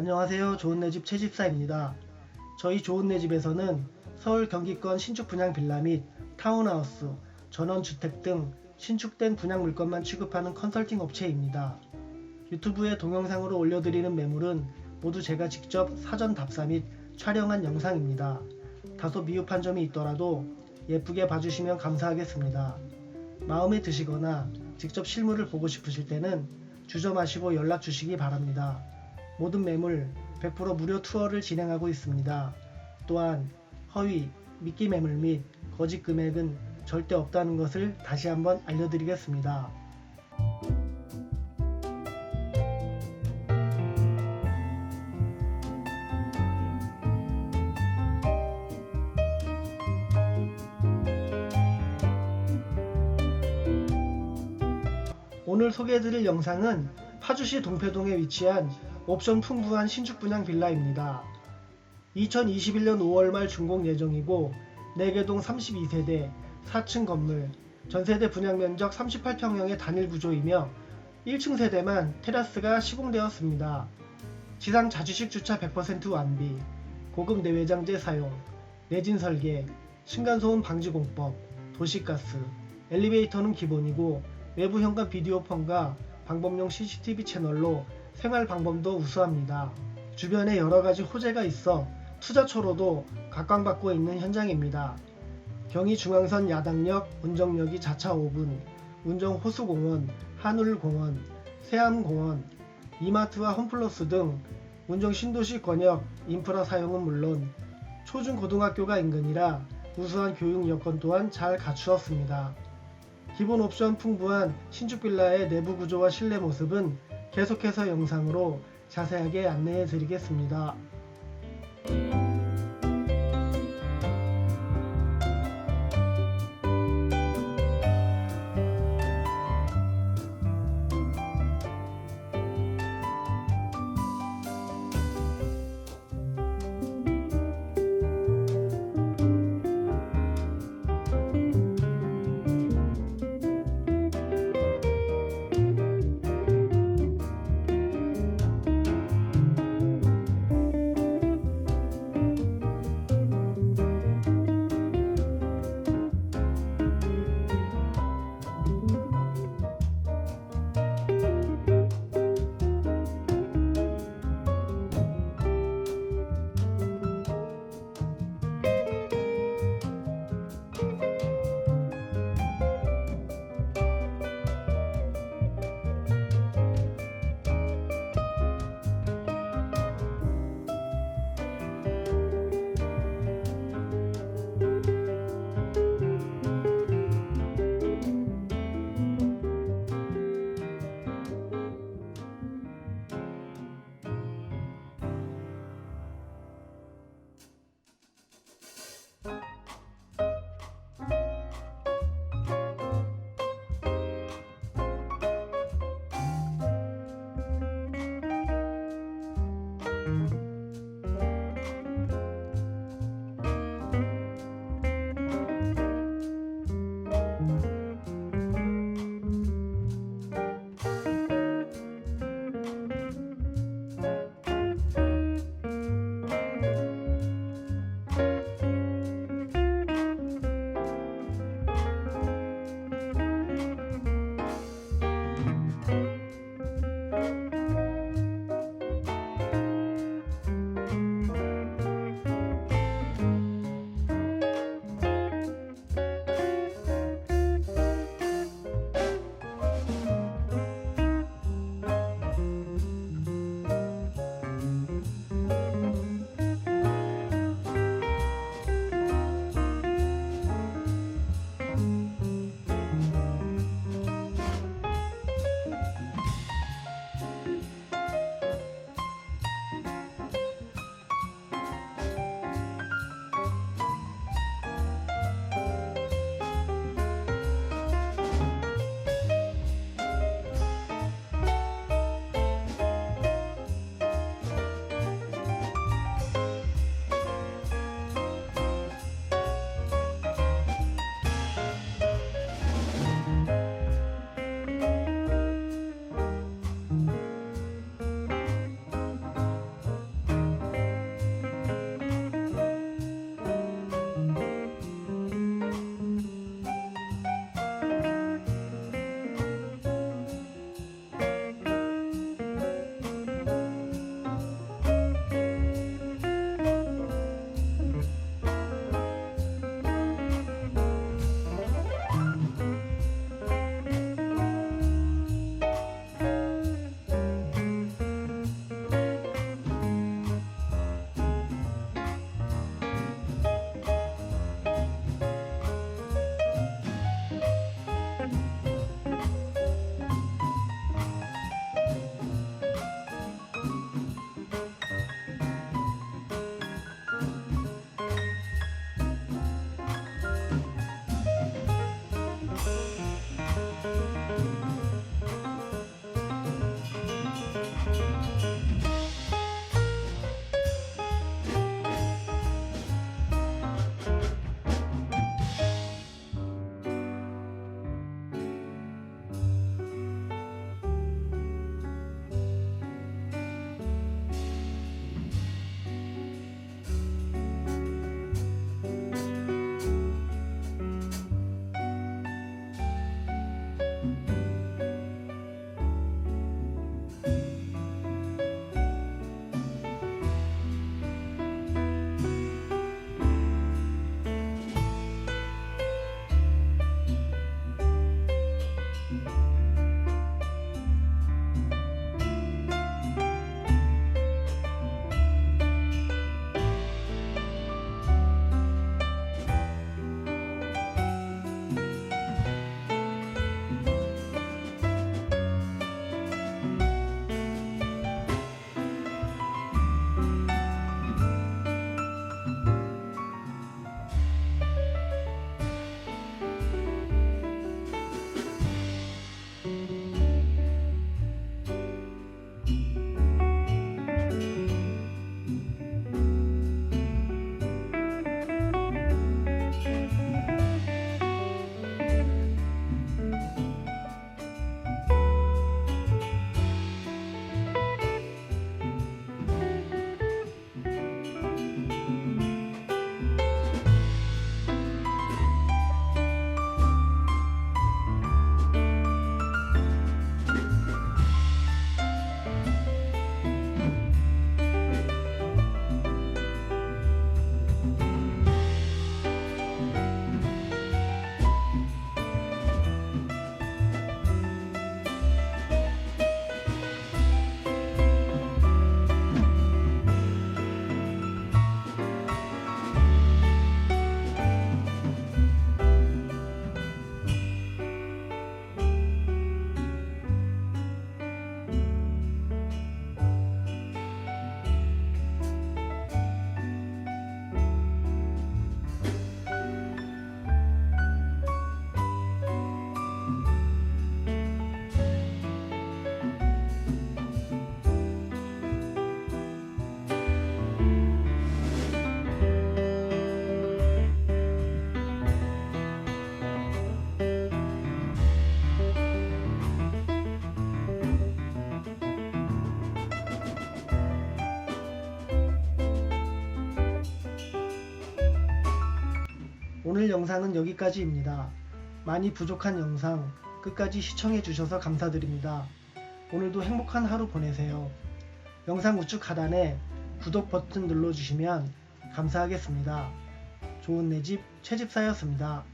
안녕하세요. 좋은 내 집 채집사입니다. 저희 좋은 내 집에서는 서울 경기권 신축 분양 빌라 및 타운하우스, 전원주택 등 신축된 분양 물건만 취급하는 컨설팅 업체입니다. 유튜브에 동영상으로 올려드리는 매물은 모두 제가 직접 사전 답사 및 촬영한 영상입니다. 다소 미흡한 점이 있더라도 예쁘게 봐주시면 감사하겠습니다. 마음에 드시거나 직접 실물을 보고 싶으실 때는 주저 마시고 연락 주시기 바랍니다. 모든 매물 100% 무료 투어를 진행하고 있습니다. 또한 허위, 미끼 매물 및 거짓 금액은 절대 없다는 것을 다시 한번 알려드리겠습니다. 오늘 소개해드릴 영상은 파주시 동패동에 위치한 옵션 풍부한 신축 분양 빌라입니다. 2021년 5월 말 준공 예정이고 4개동 32세대 4층 건물 전세대 분양 면적 38평형의 단일 구조이며 1층 세대만 테라스가 시공되었습니다. 지상 자주식 주차 100% 완비, 고급 내외장재 사용, 내진 설계, 층간소음 방지 공법, 도시가스, 엘리베이터는 기본이고 외부 현관 비디오 폰과 방범용 CCTV 채널로 생활 방범도 우수합니다. 주변에 여러 가지 호재가 있어 투자처로도 각광받고 있는 현장입니다. 경의중앙선 야당역, 운정역이 자차 5분, 운정호수공원, 한울공원, 세암공원, 이마트와 홈플러스 등 운정 신도시 권역 인프라 사용은 물론 초중고등학교가 인근이라 우수한 교육 여건 또한 잘 갖추었습니다. 기본 옵션 풍부한 신축 빌라의 내부 구조와 실내 모습은 계속해서 영상으로 자세하게 안내해 드리겠습니다. 오늘 영상은 여기까지입니다. 많이 부족한 영상 끝까지 시청해 주셔서 감사드립니다. 오늘도 행복한 하루 보내세요. 영상 우측 하단에 구독 버튼 눌러주시면 감사하겠습니다. 좋은 내 집 최집사였습니다.